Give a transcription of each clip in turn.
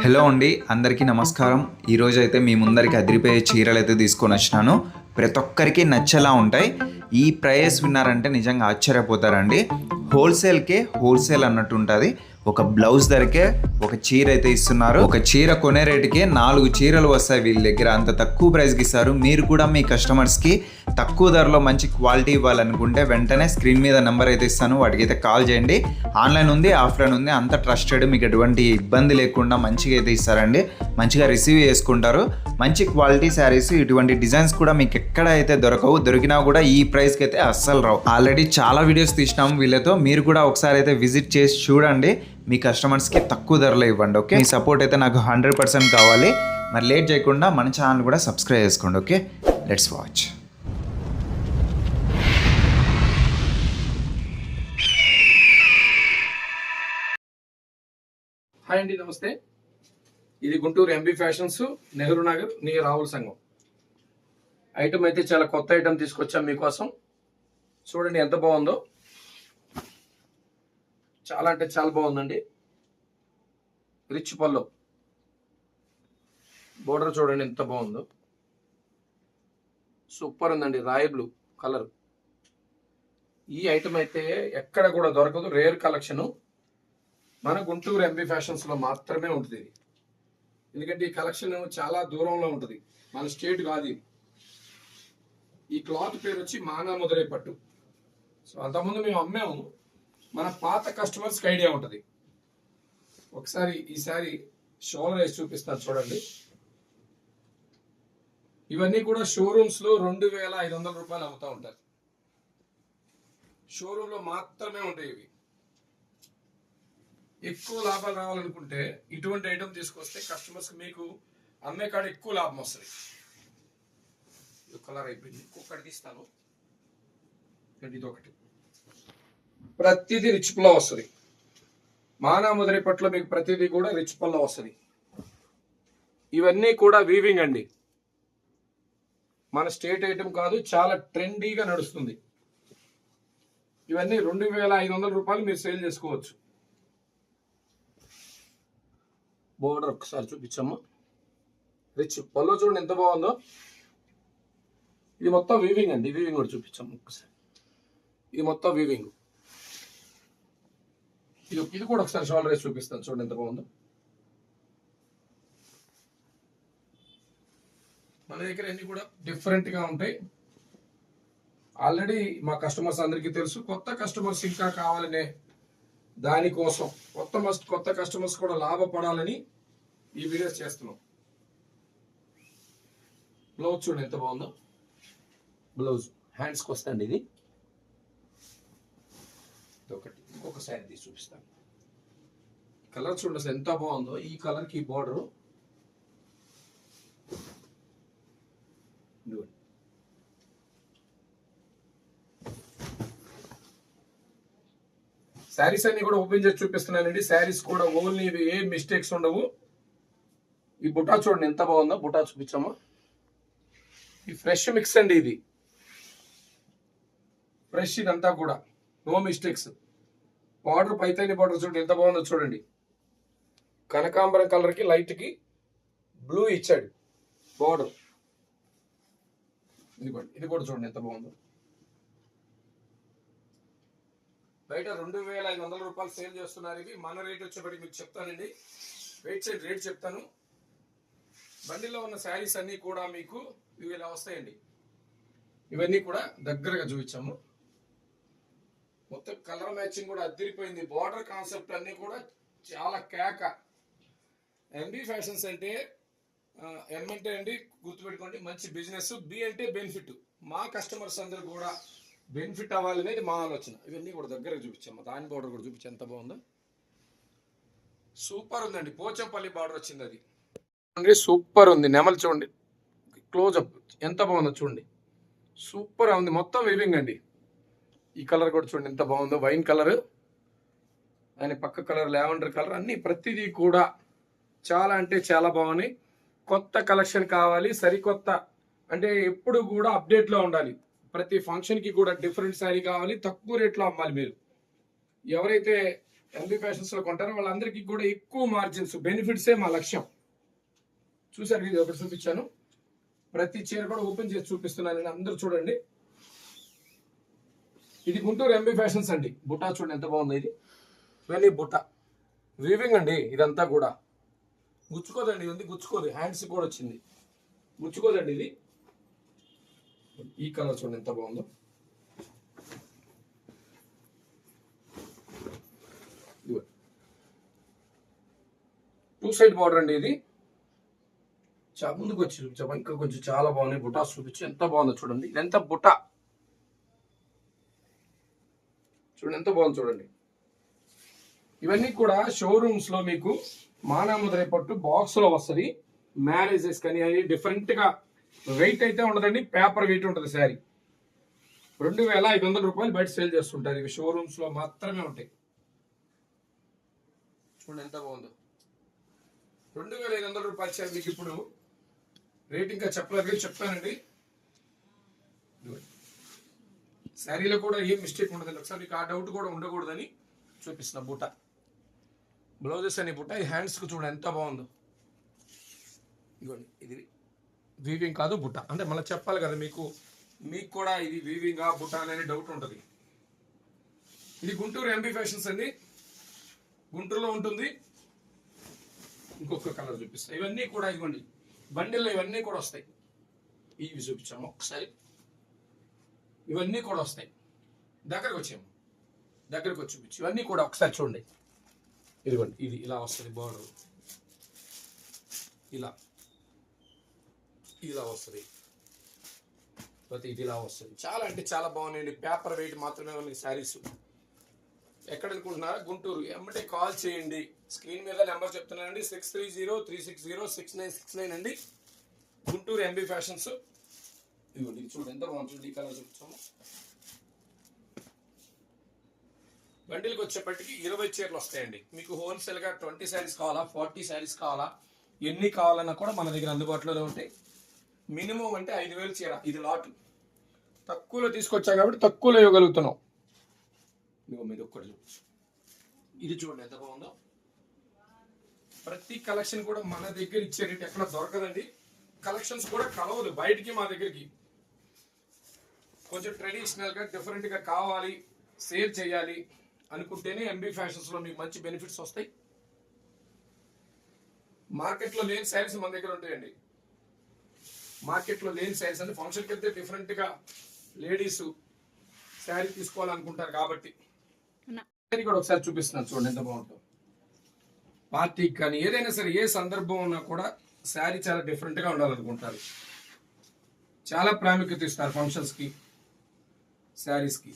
Hello అండి అందరికీ నమస్కారం. ఈరోజు అయితే మీ ముందరికి అదిరిపోయే చీరలు అయితే తీసుకొని వచ్చినాను. ప్రతి ఒక్కరికి నచ్చేలా ఉంటాయి. ఈ ప్రైస్ విన్నారంటే నిజంగా ఆశ్చర్యపోతారండి. హోల్సేల్కే హోల్సేల్ అన్నట్టు ఉంటుంది. ఒక బ్లౌజ్ ధరకే ఒక చీర అయితే ఇస్తున్నారు. ఒక చీర కొనే రేటుకే నాలుగు చీరలు వస్తాయి వీళ్ళ దగ్గర. అంత తక్కువ ప్రైస్కి ఇస్తారు. మీరు కూడా మీ కస్టమర్స్కి తక్కువ ధరలో మంచి క్వాలిటీ ఇవ్వాలనుకుంటే వెంటనే స్క్రీన్ మీద నెంబర్ అయితే ఇస్తాను. వాటికి అయితే కాల్ చేయండి. ఆన్లైన్ ఉంది ఆఫ్లైన్ ఉంది. అంత ట్రస్టెడ్ మీకు ఎటువంటి ఇబ్బంది లేకుండా మంచిగా అయితే ఇస్తారండి. మంచిగా రిసీవ్ చేసుకుంటారు. మంచి క్వాలిటీ శారీస్ ఇటువంటి డిజైన్స్ కూడా మీకు ఎక్కడ అయితే దొరకవు దొరికినా కూడా ఈ ప్రైస్కి అయితే అస్సలు రావు. ఆల్రెడీ చాలా వీడియోస్ తీసినాము వీళ్ళతో. మీరు కూడా ఒకసారి అయితే విజిట్ చేసి చూడండి. మీ కస్టమర్స్కి తక్కువ ధరలో ఇవ్వండి ఓకే? మీ సపోర్ట్ అయితే నాకు హండ్రెడ్ పర్సెంట్ కావాలి. మరి లేట్ చేయకుండా మన ఛానల్ కూడా సబ్స్క్రైబ్ చేసుకోండి ఓకే? లెట్స్ వాచ్ హాయ్ అండి నమస్తే ఇది గుంటూరు ఎంబీ ఫ్యాషన్స్ నెహ్రూ నగర్ నీ రావుల సంఘం. ఐటమ్ అయితే చాలా కొత్త ఐటమ్ తీసుకొచ్చాం మీకోసం. చూడండి ఎంత బాగుందో. చాలా అంటే చాలా బాగుందండి. రిచ్ పల్లో బోర్డర్ చూడండి ఎంత బాగుందో. సూపర్ ఉందండి రాయ్ బ్లూ కలర్. ఈ ఐటమ్ అయితే ఎక్కడ కూడా దొరకదు రేర్ కలెక్షను మన గుంటూరు ఎంబీ ఫ్యాషన్స్లో మాత్రమే ఉంటుంది ఇది. ఎందుకంటే ఈ కలెక్షన్ చాలా దూరంలో ఉంటుంది. మన స్టేట్ కాదు ఈ క్లాత్ పేరు వచ్చి మానా ముదరే పట్టు. సో అంతకుముందు మేము అమ్మాము. మన పాత కస్టమర్స్కి ఐడియా ఉంటుంది. ఒకసారి ఈసారి షోల్డర్ వేసి చూపిస్తారు చూడండి. ఇవన్నీ కూడా షోరూమ్స్లో రెండు వేల ఐదు వందల రూపాయలు అమ్ముతూ ఉంటారు. షోరూంలో మాత్రమే ఉంటాయి ఇవి. ఎక్కువ లాభాలు రావాలనుకుంటే ఇటువంటి ఐటమ్ తీసుకొస్తే కస్టమర్స్ మీకు అమ్మే కాడ ఎక్కువ లాభం వస్తుంది. కలర్ అయిపోయింది. ఇంకొకటి తీస్తాను. ఇది ఒకటి ప్రతిదీ రిచ్ పుల్ల వస్తుంది. మానా ముదిరి పట్ల మీకు ప్రతిదీ కూడా రిచ్ పుల్ల వస్తుంది. ఇవన్నీ కూడా వీవింగ్ అండి. మన స్టేట్ ఐటమ్ కాదు చాలా ట్రెండీగా నడుస్తుంది. ఇవన్నీ రెండు వేల ఐదు వందల రూపాయలు మీరు సేల్ చేసుకోవచ్చు. బోర్డర్ ఒకసారి చూపించాము రిచ్ పళ్ళు చూడండి ఎంత బాగుందో. ఇది మొత్తం వీవింగ్ అండి వీవింగ్ కూడా చూపించాము ఒకసారి. ఇది మొత్తం వీవింగ్ ఇది ఇది కూడా ఒకసారి షోల్డర్ వేసి చూపిస్తాను చూడండి ఎంత బాగుందో. మన దగ్గర అన్ని కూడా డిఫరెంట్గా ఉంటాయి. ఆల్రెడీ మా కస్టమర్స్ అందరికీ తెలుసు కొత్త కస్టమర్స్ ఇంకా కావాలనే దానికోసం కొత్త మస్ట్ కొత్త కస్టమర్స్ కూడా లాభపడాలని ఈ వీడియోస్ చేస్తున్నాం. బ్లౌజ్ చూడండి ఎంత బాగుందో. బ్లౌజ్ హ్యాండ్స్కి వస్తుంది ఇది. ఒకటి ఇంకొక సైడ్ తీసి చూపిస్తాను. కలర్ చూడండి ఎంత బాగుందో. ఈ కలర్కి ఈ బార్డర్ శారీస్ అన్ని కూడా ఓపెన్ చేసి చూపిస్తున్నానండి. శారీస్ కూడా ఓన్లీ ఇవి ఏ మిస్టేక్స్ ఉండవు. ఈ బుటా చూడండి ఎంత బాగుందో బుటా చూపించాము ఈ ఫ్రెష్ మిక్స్ అండి ఇది. ఫ్రెష్ ఇదంతా కూడా. No mistakes border Paithani border చూడండి ఎంత బాగుందో చూడండి. కనకాంబరం కలర్కి లైట్కి బ్లూ ఇచ్చాడు బార్డర్ ఇదిగోండి ఇది కూడా చూడండి ఎంత బాగుందో. బయట రెండు వేల ఐదు వందల రూపాయలు సేల్ చేస్తున్నారు ఇవి మన రేట్ వచ్చేప్పటికి మీకు చెప్తానండి. వెయిట్ సైడ్ రేట్ చెప్తాను. బండిలో ఉన్న శారీస్ అన్నీ కూడా మీకు ఇవి ఇలా వస్తాయండి. ఇవన్నీ కూడా దగ్గరగా చూపించాము. మొత్తం కలర్ మ్యాచింగ్ కూడా అద్దరిపోయింది. బార్డర్ కాన్సెప్ట్ అన్నీ కూడా చాలా కేక. ఎంబీ ఫ్యాషన్స్ అంటే ఎం అంటే అండి గుర్తుపెట్టుకోండి మంచి బిజినెస్. బి అంటే బెనిఫిట్. మా కస్టమర్స్ అందరు కూడా బెనిఫిట్ అవ్వాలి అనేది మా ఆలోచన. ఇవన్నీ కూడా దగ్గరగా చూపించాము. దాని బార్డర్ కూడా చూపించి ఎంత బాగుందో. సూపర్ ఉందండి. పోచంపల్లి బార్డర్ వచ్చింది అది. చూడండి సూపర్ ఉంది. నెమలు చూడండి. Close up. ఎంత బాగుందో చూడండి. సూపర్ ఉంది. మొత్తం వీవింగ్ అండి. ఈ కలర్ కూడా చూడండి ఎంత బాగుందో. Wine colour. ఆయన పక్క కలర్ లావెండర్ కలర్ అన్ని ప్రతిదీ కూడా చాలా అంటే చాలా బాగున్నాయి. కొత్త కలెక్షన్ కావాలి. సరికొత్త అంటే ఎప్పుడు కూడా అప్డేట్లో ఉండాలి. ప్రతి ఫంక్షన్కి కూడా డిఫరెంట్ శారీ కావాలి. తక్కువ రేట్లో అమ్మాలి మీరు. ఎవరైతే ఎంబీ ఫ్యాషన్స్లో కొంటారో వాళ్ళందరికీ కూడా ఎక్కువ మార్జిన్స్ బెనిఫిట్సే మా లక్ష్యం. చూసారు ఇది ఒకటి చూపించాను ప్రతి చీర కూడా ఓపెన్ చేసి చూపిస్తున్నాను నేను. అందరూ చూడండి. ఇది గుంటూరు ఎంబీ ఫ్యాషన్స్ అండి. బుటా చూడండి ఎంత బాగుంది ఇది. ఇవన్నీ బుట్ట వీవింగ్ అండి ఇదంతా కూడా. గుచ్చుకోదండి ఇది ఉంది గుచ్చుకోదు. హ్యాండ్స్ కూడా వచ్చింది. గుచ్చుకోదండి ఇది. ఈ కలర్ చూడండి ఎంత బాగుందో. టూ సైడ్ బార్డర్ అండి ఇది. చాలా ముందుకు వచ్చి చూపించాము ఇంకా కొంచెం చాలా బాగున్నాయి. బుటాస్ చూపించి. ఎంత బాగుందో చూడండి. ఇదంతా బుట్ట చూడండి ఎంత బాగుంది చూడండి. ఇవన్నీ కూడా షోరూమ్స్లో మీకు మానాముద్ర పట్టు బాక్స్లో వస్తుంది. మ్యారేజెస్ కానీ అది డిఫరెంట్గా వెయిట్ అయితే ఉండదండి. పేపర్ వెయిట్ ఉంటుంది శారీ. రెండు వేల ఐదు వందల రూపాయలు బయట సేల్ చేస్తుంటారు. ఇవి షోరూమ్స్లో మాత్రమే ఉంటాయి. చూడండి ఎంత బాగుందో. రెండు వేల ఐదు వందల రూపాయలు మీకు ఇప్పుడు రేట్ ఇంకా చెప్పలేదు చెప్తానండి. శారీలో కూడా ఏం మిస్టేక్ ఉండదండి ఒకసారి మీకు ఆ డౌట్ కూడా ఉండకూడదని చూపిస్తున్న బుట్ట బ్లౌజెస్ అని బుట్ట ఈ హ్యాండ్స్కి చూడండి ఎంత బాగుందో. ఇదిగోండి ఇది వీవింగ్ కాదు బుట్ట అంటే మళ్ళీ చెప్పాలి కదా మీకు. మీకు కూడా ఇది వీవింగా బుట్ట అనే డౌట్ ఉంటుంది. ఇది గుంటూరు ఎంబీ ఫ్యాషన్స్ అండి. గుంటూరులో ఉంటుంది. ఇంకొక కలర్ చూపిస్తాను ఇవన్నీ కూడా ఇవ్వండి బండిల్లో ఇవన్నీ కూడా వస్తాయి. ఇవి చూపించాము ఒకసారి. ఇవన్నీ కూడా వస్తాయి. దగ్గరకు వచ్చాము. దగ్గరకు వచ్చి చూపించు. ఇవన్నీ కూడా ఒకసారి చూడండి. ఇదిగోండి ఇది ఇలా వస్తుంది బోర్డర్ ఇలా. ఇలా వస్తుంది. ప్రతి ఇది ఇలా వస్తుంది. చాలా అంటే చాలా బాగున్నాయండి. పేపర్ వెయిట్ మాత్రమే ఉన్నాయి శారీస్ ఎక్కడ అనుకుంటున్నారా గుంటూరు. ఎమ్మటే కాల్ చేయండి. స్క్రీన్ మీద నెంబర్ చెప్తున్నానండి. Six three zero three six zero six nine six nine అండి. గుంటూరు ఎంబీ ఫ్యాషన్స్ ఇదిగోండి చూడండి. ఎంత బాగుంటుంది ఈ కలర్ చూపించాము బండిల్కి వచ్చేప్పటికి ఇరవై చీరలు వస్తాయండి. మీకు హోల్సేల్గా ట్వంటీ శారీస్ కావాలా ఫార్టీ శారీస్ కావాలా ఎన్ని కావాలన్నా కూడా మన దగ్గర అందుబాటులో ఉంటాయి. మినిమం అంటే ఐదు వేలు చీర. ఇది లాట్ తక్కువలో తీసుకొచ్చాం కాబట్టి తక్కువలో ఇవ్వగలుగుతున్నాం. ఇదిగో మీద ఒక్కటి చూపించు ఇది చూడండి ఎంత బాగుందో. ప్రతి కలెక్షన్ కూడా మన దగ్గర ఇచ్చే రేట్ ఎక్కడ దొరకదండి. కలెక్షన్స్ కూడా కలవదు బయటికి మా దగ్గరికి. కొంచెం ట్రెడిషనల్గా డిఫరెంట్గా కావాలి సేల్ చేయాలి అనుకుంటేనే ఎంబీ ఫ్యాషన్స్లో మీకు మంచి బెనిఫిట్స్ వస్తాయి. మార్కెట్లో లేని శారీస్ మన దగ్గర ఉంటాయండి. మార్కెట్లో లేని శారీస్ అంటే ఫంక్షన్కి వెళ్తే డిఫరెంట్గా లేడీస్ శారీ తీసుకోవాలనుకుంటారు కాబట్టి. శారీ కూడా ఒకసారి చూపిస్తున్నాను చూడండి ఎంత బాగుంటుందో పార్టీకి కానీ ఏదైనా సరే ఏ సందర్భం ఉన్నా కూడా శారీ చాలా డిఫరెంట్గా ఉండాలనుకుంటారు. చాలా ప్రాముఖ్యత ఇస్తారు ఫంక్షన్స్కి శారీస్కి.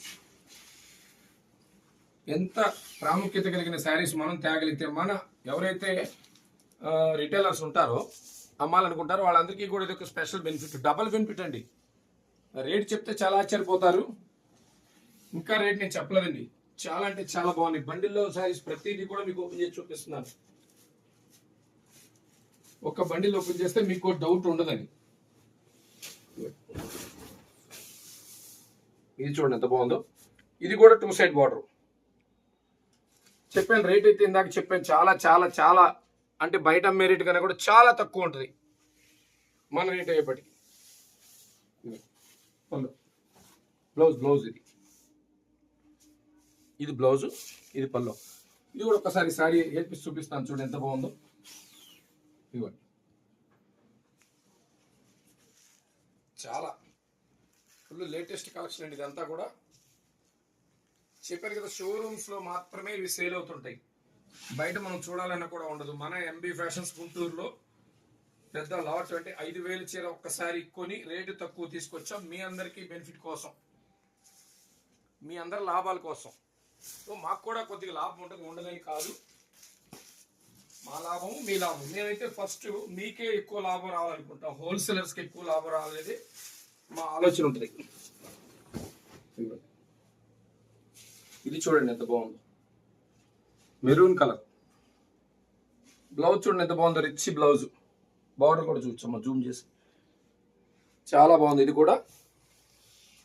ఎంత ప్రాముఖ్యత కలిగిన శారీస్ మనం తేగలిగితే మన ఎవరైతే రిటైలర్స్ ఉంటారో అమ్మాలనుకుంటారో వాళ్ళందరికీ కూడా ఇది ఒక స్పెషల్ బెనిఫిట్ డబల్ బెనిఫిట్ అండి. రేట్ చెప్తే చాలా ఆశ్చర్యపోతారు. ఇంకా రేట్ నేను చెప్పలేదండి. చాలా అంటే చాలా బాగున్నాయి. బండిల్లో సారీస్ ప్రతిదీ కూడా మీకు ఓపెన్ చేసి చూపిస్తున్నాను. ఒక బండిల్ ఓపెన్ చేస్తే మీకు డౌట్ ఉండదని ఇది చూడండి ఎంత బాగుందో. ఇది కూడా టూ సైడ్ బార్డర్ చెప్పాను రేట్ అయితే ఇందాక చెప్పాను చాలా చాలా చాలా అంటే బయట అమ్మే రేట్ కన్నా కూడా చాలా తక్కువ ఉంటుంది. మన రేట్ అయ్యేపటికి బ్లౌజ్ బ్లౌజ్ ఇది. ఇది బ్లౌజు ఇది పల్లో ఇది కూడా ఒకసారి శారీ ఏర్పిసి చూపిస్తాను చూడండి ఎంత బాగుందో. ఇవ్వండి చాలా. ఫుల్ లేటెస్ట్ కలెక్షన్ అండి ఇదంతా కూడా. చెప్పారు కదా షోరూమ్స్లో మాత్రమే ఇవి సేల్ అవుతుంటాయి. బయట మనం చూడాలన్నా కూడా ఉండదు. మన ఎంబీ ఫ్యాషన్స్ గుంటూరులో పెద్ద లాట్ అంటే ఐదు వేలు చీర ఒక్కసారి కొని రేటు తక్కువ తీసుకొచ్చాం. మీ అందరికీ బెనిఫిట్ కోసం. మీ అందరి లాభాల కోసం. సో మాకు కూడా కొద్దిగా లాభం ఉంటుంది ఉండదని కాదు. మా లాభం మీ లాభం. మేమైతే ఫస్ట్ మీకే ఎక్కువ లాభం రావాలనుకుంటాం. హోల్సేలర్స్కి ఎక్కువ లాభం రావాలనేది మా ఆలోచన ఉంటుంది. ఇది చూడండి ఎంత బాగుందో. Maroon colour. బ్లౌజ్ చూడండి ఎంత బాగుందో. రిచ్ బ్లౌజ్ బార్డర్ కూడా చూపించమ్మా జూమ్ చేసి. చాలా బాగుంది. ఇది కూడా.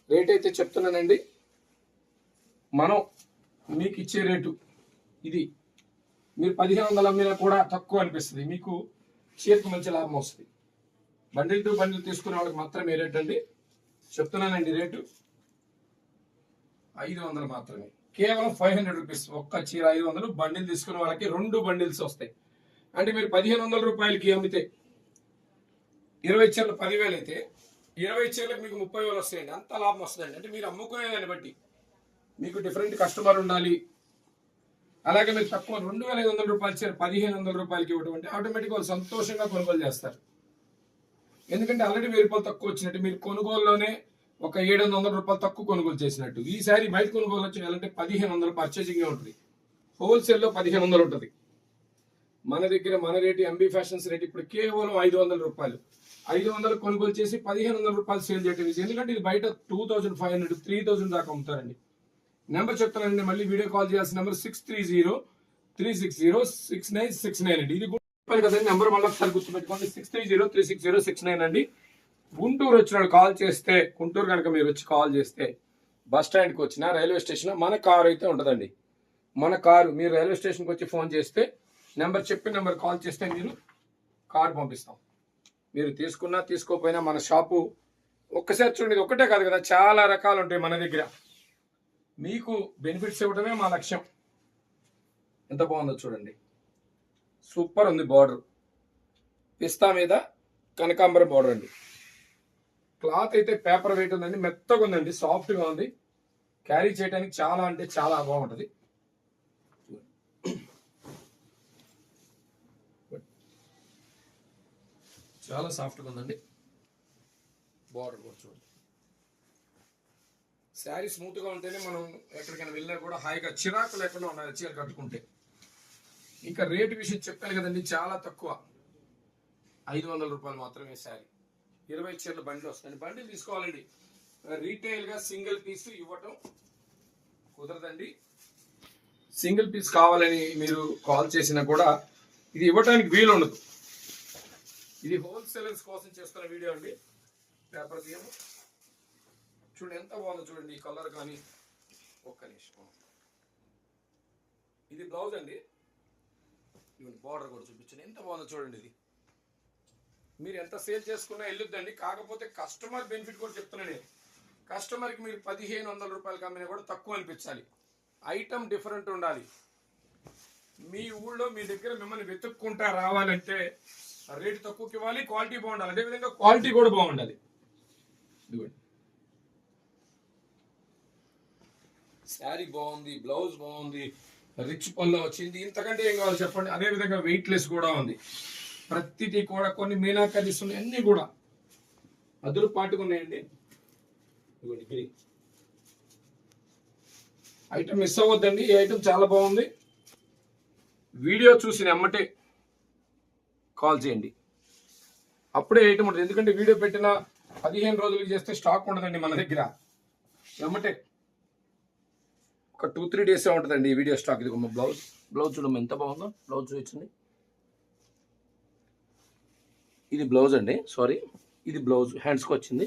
రేట్ అయితే చెప్తున్నానండి. మనం మీకు ఇచ్చే రేటు ఇది. మీరు పదిహేను వందల అమ్మినా కూడా తక్కువ అనిపిస్తుంది. మీకు చీరకు మంచి లాభం వస్తుంది. బండిల్ టు బండిల్ తీసుకునే వాళ్ళకి మాత్రమే రేట్ అండి. చెప్తున్నానండి రేటు. ఐదు వందలు మాత్రమే. కేవలం ఫైవ్ హండ్రెడ్ రూపీస్. ఒక్క చీర ఐదు వందలు. బండిల్ తీసుకునే వాళ్ళకి రెండు బండిల్స్ వస్తాయి. అంటే మీరు పదిహేను వందల రూపాయలకి అమ్మితే ఇరవై చీరలు పదివేలు అయితే ఇరవై చీరలకు మీకు ముప్పై వేలు వస్తాయండి. అంత లాభం వస్తుందండి. అంటే మీరు అమ్ముకునే దాన్ని బట్టి. మీకు డిఫరెంట్ కస్టమర్ ఉండాలి. అలాగే మీరు తక్కువ రెండు వేల ఐదు వందల రూపాయలు చీర పదిహేను వందల రూపాయలకి ఇవ్వడం అంటే ఆటోమేటిక్గా వాళ్ళు సంతోషంగా కొనుగోలు చేస్తారు. ఎందుకంటే ఆల్రెడీ వెయ్యి రూపాయలు తక్కువ వచ్చినట్టు మీరు కొనుగోలులోనే ఒక ఏడు వందల రూపాయలు తక్కువ కొనుగోలు చేసినట్టు. ఈసారి బయట కొనుగోలు చేయాలంటే పదిహేను వందలు పర్చేసింగ్ ఉంటుంది. హోల్సేల్లో పదిహేను వందలు ఉంటుంది. మన దగ్గర మన రేటు ఎంబీ ఫ్యాషన్స్ రేట్ ఇప్పుడు కేవలం ఐదు వందల రూపాయలు. ఐదు వందలు కొనుగోలు చేసి పదిహేను వందల రూపాయలు సేల్ చేయటం ఎందుకంటే ఇది బయట two thousand five hundred three thousand దాకా అమ్ముతారండి. నెంబర్ చెప్తానండి మళ్ళీ వీడియో కాల్ చేయాల్సిన number six three zero three six zero six nine six nine అండి. ఇది కూడా కదండి నెంబర్ మళ్ళీ ఒకసారి గుర్తుపెట్టుకోండి six three zero three six zero six nine అండి. గుంటూరు వచ్చిన కాల్ చేస్తే గుంటూరు కనుక మీరు వచ్చి కాల్ చేస్తే బస్ స్టాండ్కి వచ్చినా రైల్వే స్టేషన్ మన కారు అయితే ఉంటుందండి మన కారు మీరు రైల్వే స్టేషన్కి వచ్చి ఫోన్ చేస్తే నెంబర్ చెప్పిన నెంబర్ కాల్ చేస్తే మీరు కారు పంపిస్తాం. మీరు తీసుకున్నా తీసుకోకపోయినా మన షాపు ఒక్కసారి చూడండి ఒకటే కాదు కదా చాలా రకాలు ఉంటాయి మన దగ్గర. మీకు బెనిఫిట్స్ ఇవ్వడమే మా లక్ష్యం. ఎంత బాగుందో చూడండి. సూపర్ ఉంది బార్డర్ పిస్తా మీద కనకాంబరం బార్డర్ అండి. క్లాత్ అయితే పేపర్ వెయిట్ ఉందండి మెత్తగా ఉందండి సాఫ్ట్గా ఉంది. క్యారీ చేయడానికి చాలా అంటే చాలా బాగుంటుంది. చాలా సాఫ్ట్గా ఉందండి. బార్డర్ కూడా చూడండి. శారీ స్మూత్గా ఉంటేనే మనం ఎక్కడికైనా వెళ్ళినా కూడా హాయిగా చిరాకు లేకుండా ఉన్నది చీర కట్టుకుంటే. ఇంకా రేటు విషయం చెప్పాను కదండి చాలా తక్కువ. ఐదు వందల రూపాయలు మాత్రమే శారీ. ఇరవై చీరలు బండిలు వస్తాయండి బండిలు తీసుకోవాలండి. రీటైల్గా సింగిల్ పీస్ ఇవ్వటం కుదరదండి. సింగిల్ పీస్ కావాలని మీరు కాల్ చేసినా కూడా ఇది ఇవ్వటానికి వీలు ఉండదు ఇది హోల్సేలర్స్ కోసం చేస్తున్న వీడియో అండి. పేపర్ తీయము. చూడండి ఎంత బాగుందో చూడండి ఈ కలర్ కానీ. ఒక్క నిమిషం. ఇది బ్లౌజ్ అండి. బార్డర్ కూడా చూపించండి. ఎంత బాగుందో చూడండి ఇది. మీరు ఎంత సేల్ చేసుకున్నా వెళ్ళొద్దండి. కాకపోతే కస్టమర్ బెనిఫిట్ కూడా చెప్తున్నా నేను. కస్టమర్కి మీరు పదిహేను వందల రూపాయలకి అమ్మినా కూడా తక్కువ అనిపించాలి. ఐటమ్ డిఫరెంట్ ఉండాలి. మీ ఊళ్ళో మీ దగ్గర మిమ్మల్ని వెతుక్కుంటా రావాలంటే రేటు తక్కువకి ఇవ్వాలి క్వాలిటీ బాగుండాలి. అదేవిధంగా క్వాలిటీ కూడా బాగుండాలి. ఇదిగోండి. శారీ బాగుంది బ్లౌజ్ బాగుంది రిచ్ పళ్ళు వచ్చింది. ఇంతకంటే ఏం కావాలి చెప్పండి? అదే విధంగా వెయిట్ లెస్ కూడా ఉంది. ప్రతిదీ కూడా కొన్ని మీనాకరీస్ ఉన్నాయి అన్నీ కూడా అదురు పాటుగా ఉన్నాయండి. ఇదిగోండి ఐటమ్ మిస్ అవ్వద్దండి. ఈ ఐటమ్ చాలా బాగుంది. వీడియో చూసిన ఎమ్మటే కాల్ చేయండి. అప్పుడే ఐటమ్ ఉంటుంది. ఎందుకంటే వీడియో పెట్టిన పదిహేను రోజులకి చేస్తే స్టాక్ ఉండదండి మన దగ్గర. ఎమ్మటే ఒక టూ త్రీ డేస్ ఉంటుందండి ఈ వీడియో స్టాక్ ఇది బ్లౌజ్ బ్లౌజ్ చూడమ్మ ఎంత బాగుందో. బ్లౌజ్ చూపించండి. ఇది బ్లౌజ్ అండి. సారీ ఇది బ్లౌజ్ హ్యాండ్స్కి వచ్చింది.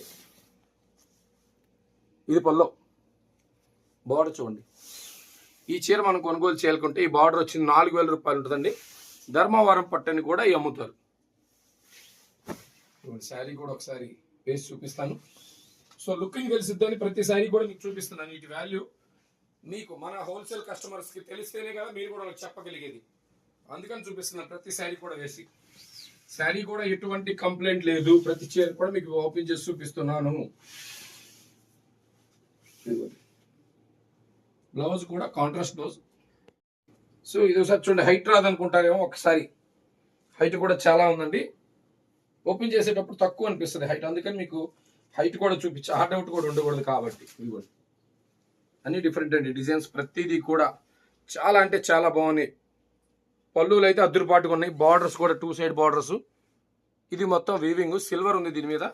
ఇది పల్లో బార్డర్ చూడండి. ఈ చీర మనం కొనుగోలు చేయాలనుకుంటే ఈ బార్డర్ వచ్చింది నాలుగు వేల రూపాయలు ఉంటుందండి. ధర్మవరం పట్టని కూడా అమ్ముతారు. శారీ కూడా ఒకసారి వేసి చూపిస్తాను. సో లుకింగ్ తెలిసిద్దని ప్రతి శారీ కూడా మీకు చూపిస్తున్నాను. వీటి వాల్యూ మీకు మన హోల్సేల్ కస్టమర్స్కి తెలిస్తేనే కదా మీరు కూడా వాళ్ళకి చెప్పగలిగేది. అందుకని చూపిస్తున్నాను ప్రతి శారీ కూడా వేసి. శారీ కూడా ఎటువంటి కంప్లైంట్ లేదు. ప్రతి చీర కూడా మీకు ఓపెన్ చేసి చూపిస్తున్నాను. బ్లౌజ్ కూడా కాంట్రాస్ట్ బ్లౌజ్ సో ఇది ఒకసారి చూడండి హైట్ రాదనుకుంటారేమో ఒకసారి. హైట్ కూడా చాలా ఉందండి. ఓపెన్ చేసేటప్పుడు తక్కువ అనిపిస్తుంది హైట్ అందుకని మీకు హైట్ కూడా చూపించి ఆ డౌట్ కూడా ఉండకూడదు కాబట్టి. ఇదిగోండి. అన్ని డిఫరెంట్ అండి. డిజైన్స్ ప్రతిదీ కూడా చాలా అంటే చాలా బాగున్నాయి. పళ్ళులు అయితే అద్దరుపాటుగా ఉన్నాయి. బార్డర్స్ కూడా టూ సైడ్ బార్డర్స్. ఇది మొత్తం వీవింగ్ సిల్వర్ ఉంది దీని మీద.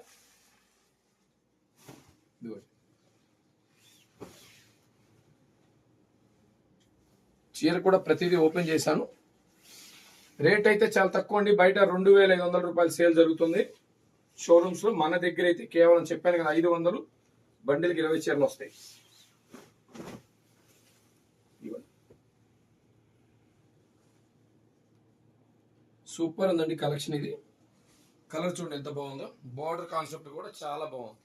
చీర కూడా ప్రతిదీ ఓపెన్ చేశాను. రేట్ అయితే చాలా తక్కువ అండి. బయట రెండు వేల ఐదు వందల రూపాయలు సేల్ జరుగుతుంది. షోరూమ్స్లో మన దగ్గర అయితే కేవలం చెప్పాను కదా ఐదు వందలు. బండిల్కి ఇరవై చీరలు వస్తాయి ఇవ్వండి సూపర్ ఉందండి కలెక్షన్ ఇది. కలర్ చూడండి ఎంత బాగుందో. బార్డర్ కాన్సెప్ట్ కూడా చాలా బాగుంది.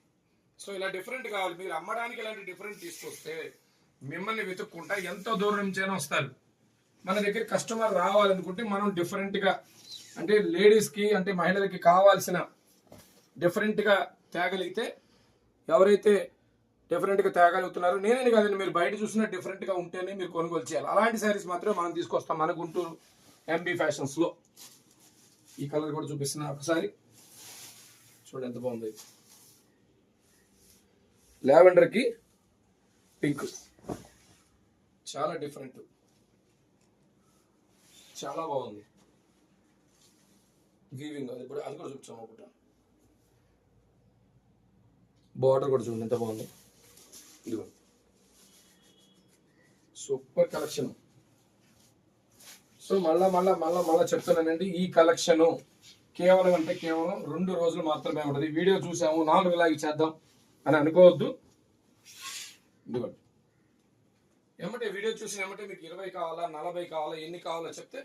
సో ఇలా డిఫరెంట్ కావాలి. మీరు అమ్మడానికి ఇలాంటి డిఫరెంట్ తీసుకొస్తే మిమ్మల్ని వెతుక్కుంటా ఎంతో దూరం నుంచైనా వస్తారు. మన దగ్గర కస్టమర్ రావాలనుకుంటే మనం డిఫరెంట్గా అంటే లేడీస్కి అంటే మహిళలకి కావాల్సిన డిఫరెంట్గా తేగలిగితే ఎవరైతే డిఫరెంట్గా తేగలుగుతున్నారో నేనే కాదండి మీరు బయట చూసిన డిఫరెంట్గా ఉంటేనే మీరు కొనుగోలు చేయాలి. అలాంటి శారీస్ మాత్రమే మనం తీసుకొస్తాం మన గుంటూరు ఎంబీ ఫ్యాషన్స్లో ఈ కలర్ కూడా చూపిస్తున్నా ఒకసారి. చూడండి ఎంత బాగుంది. లావెండర్కి పింక్ చాలా డిఫరెంట్ చాలా బాగుంది. వీవింగ్ అది కూడా అది కూడా చూపించాము ఒకటి. బార్డర్ కూడా చూడండి ఎంత బాగుంది. ఇదిగో. సూపర్ కలెక్షన్ సో మళ్ళా మళ్ళా మళ్ళా మళ్ళా చెప్తున్నానండి ఈ కలెక్షను కేవలం అంటే కేవలం రెండు రోజులు మాత్రమే ఉంటుంది. వీడియో చూసాము నాలుగు లాగి చేద్దాం అని అనుకోవద్దు. ఇదిగోండి. ఏమంటే వీడియో చూసిన ఏమంటే మీకు ఇరవై కావాలా నలభై కావాలా ఎన్ని కావాలో చెప్తే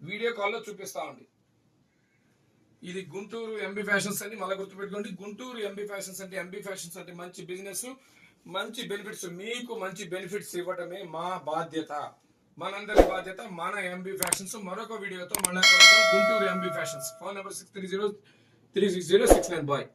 వీడియో కాల్లో చూపిస్తామండి ఇది గుంటూరు ఎంబీ ఫ్యాషన్స్ అని మళ్ళీ గుర్తుపెట్టుకోండి. గుంటూరు ఎంబీ ఫ్యాషన్స్ అంటే ఎంబీ ఫ్యాషన్స్ అంటే మంచి బిజినెస్ మంచి బెనిఫిట్స్ మీకు మంచి బెనిఫిట్స్ ఇవ్వటమే మా బాధ్యత. మనందరి బాధ్యత మన ఎంబీ ఫ్యాషన్స్ మరొక వీడియోతో మన Guntur MB fashions phone number six three zero three six zero six nine bye